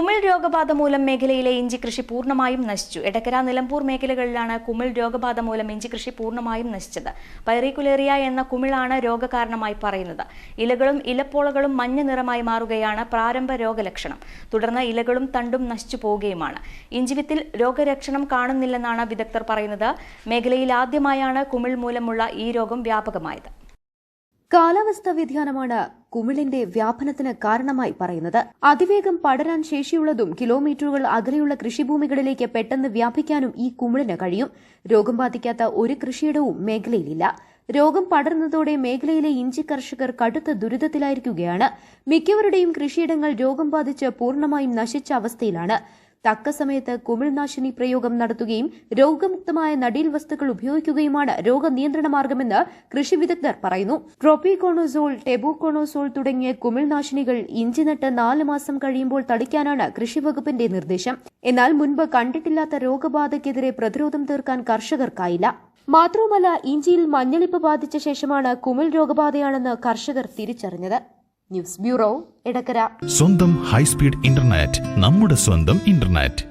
കുമിൾ രോഗബാധ മൂലം മേഖലയിലെ ഇഞ്ചി കൃഷി പൂർണമായും നശിച്ചു. എടക്കര നിലമ്പൂർ മേഖലകളിലാണ് കുമിൾ രോഗബാധ മൂലം ഇഞ്ചി കൃഷി പൂർണമായും നശിച്ചത്. പൈറിക്കുലേറിയ എന്ന കുമിളാണ് രോഗകാരണമായി പറയുന്നത്. ഇലകളും ഇലപ്പോളകളും മഞ്ഞ നിറമായി മാറുകയാണ് പ്രാരംഭ രോഗലക്ഷണം. തുടർന്ന് ഇലകളും തണ്ടും നശിച്ചു പോവുകയുമാണ്. ഇഞ്ചിവിത്തിൽ രോഗലക്ഷണം കാണുന്നില്ലെന്നാണ് വിദഗ്ധർ പറയുന്നത്. മേഖലയിൽ ആദ്യമായാണ് കുമിൾ മൂലമുള്ള ഈ രോഗം വ്യാപകമായത്. കാലാവസ്ഥാ വ്യതിയാനമാണ് കുമിളിന്റെ വ്യാപനത്തിന് കാരണമായി പറയുന്നത്. അതിവേഗം പടരാൻ ശേഷിയുള്ളതും കിലോമീറ്ററുകൾ അകലെയുള്ള കൃഷിഭൂമികളിലേക്ക് പെട്ടെന്ന് വ്യാപിക്കാനും ഈ കുമിളിന് കഴിയും. രോഗം ബാധിക്കാത്ത ഒരു കൃഷിയിടവും മേഖലയിലില്ല. രോഗം പടർന്നതോടെ മേഖലയിലെ ഇഞ്ചി കർഷകർ കടുത്ത ദുരിതത്തിലായിരിക്കുകയാണ്. മിക്കവരുടെയും കൃഷിയിടങ്ങൾ രോഗം ബാധിച്ച് പൂർണമായും നശിച്ച അവസ്ഥയിലാണ്. തക്ക സമയത്ത് കുമിൾനാശിനി പ്രയോഗം നടത്തുകയും രോഗമുക്തമായ നടീൽ വസ്തുക്കൾ ഉപയോഗിക്കുകയുമാണ് രോഗനിയന്ത്രണ മാർഗമെന്ന് കൃഷി വിദഗ്ധർ പറയുന്നു. ട്രോപ്പിക്കോണോസോൾ ടെബോക്കോണോസോൾ തുടങ്ങിയ കുമിൾനാശിനികൾ ഇഞ്ചി നട്ട് നാല് മാസം കഴിയുമ്പോൾ തളിക്കാനാണ് കൃഷിവകുപ്പിന്റെ നിർദ്ദേശം. എന്നാൽ മുൻപ് കണ്ടിട്ടില്ലാത്ത രോഗബാധയ്ക്കെതിരെ പ്രതിരോധം തീർക്കാൻ കർഷകർക്കായില്ല. മാത്രവുമല്ല ഇഞ്ചിയിൽ മഞ്ഞളിപ്പ് ബാധിച്ച ശേഷമാണ് കുമിൾ രോഗബാധയാണെന്ന് കർഷകർ തിരിച്ചറിഞ്ഞത്. ന്യൂസ് ബ്യൂറോ ഇടക്കര സ്വന്തം ഹൈസ്പീഡ് ഇന്റർനെറ്റ് നമ്മുടെ സ്വന്തം ഇന്റർനെറ്റ്.